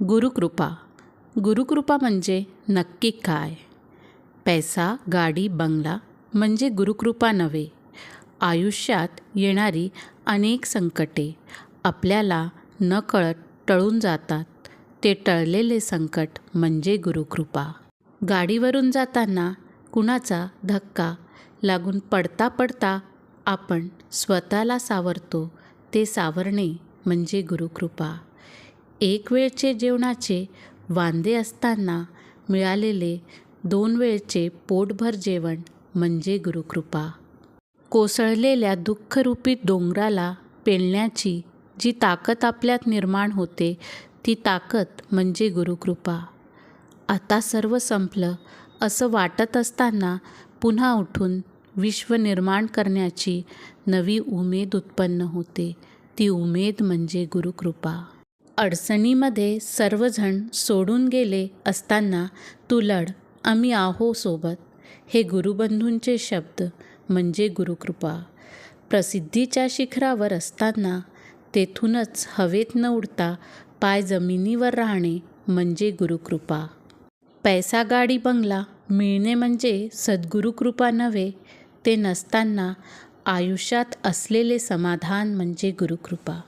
गुरुकृपा. गुरुकृपा म्हणजे नक्की काय? पैसा गाडी बंगला म्हणजे गुरुकृपा नव्हे. आयुष्यात येणारी अनेक संकटे आपल्याला नकळत टळून जातात. ते टळलेले संकट म्हणजे गुरुकृपा. गाडीवरून जाताना कुणाचा धक्का लागून पडता पडता आपण स्वतःला सावरतो ते सावरणे म्हणजे गुरुकृपा. एक वेळचे जेवणाचे वांदे असताना मिळालेले दोन वेळचे पोटभर जेवण म्हणजे गुरुकृपा. कोसळलेल्या दुःखरूपी डोंगराला पेलण्याची जी ताकद आपल्यात निर्माण होते ती ताकद म्हणजे गुरुकृपा. आता सर्व संपलं असं वाटत असताना पुन्हा उठून विश्व निर्माण करण्याची नवी उमेद उत्पन्न होते. ती उमेद म्हणजे गुरुकृपा. अडचणीमध्ये सर्वजण सोडून गेले असताना तू लढ आम्ही आहो सोबत. हे गुरुबंधूंचे शब्द म्हणजे गुरुकृपा. प्रसिद्धीच्या शिखरावर असताना तेथूनच हवेत न उडता पाय जमिनीवर राहणे म्हणजे गुरुकृपा. पैसा गाडी बंगला मिळणे म्हणजे सद्गुरुकृपा नव्हे ते नसताना आयुष्यात असलेले समाधान म्हणजे गुरुकृपा.